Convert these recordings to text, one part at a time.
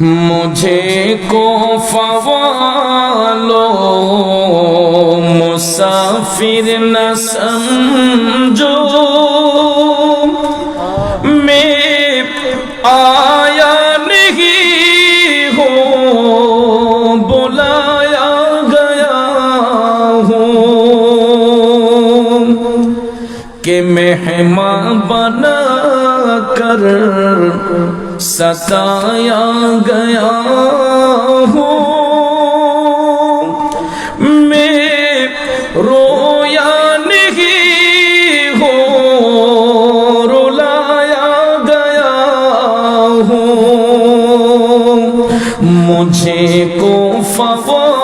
مجھے کو فوالو مسافر نہ سمجھو میں آیا نہیں ہوں بلایا کہ مہمان بنا کر ستایا گیا ہوں۔ میں رویا نہیں ہوں، رلایا گیا ہوں۔ مجھے کو فوالو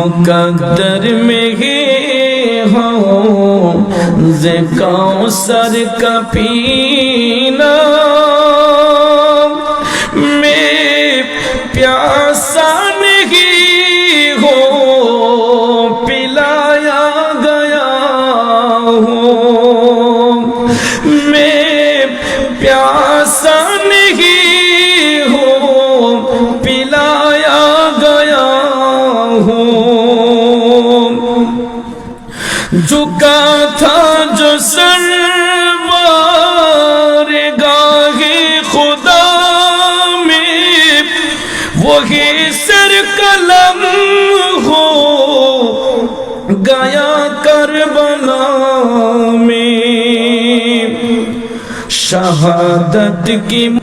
مقدر میں ہی ہوں۔ زکاؤں سر کا پینا۔ میں پیاسا نہیں ہوں۔ پلایا گیا ہوں۔ میں پیاسا نہیں جھکا تھا جو سروار گاہی خدا میں، وہی سر قلم ہو گیا کربلا میں۔ شہادت کی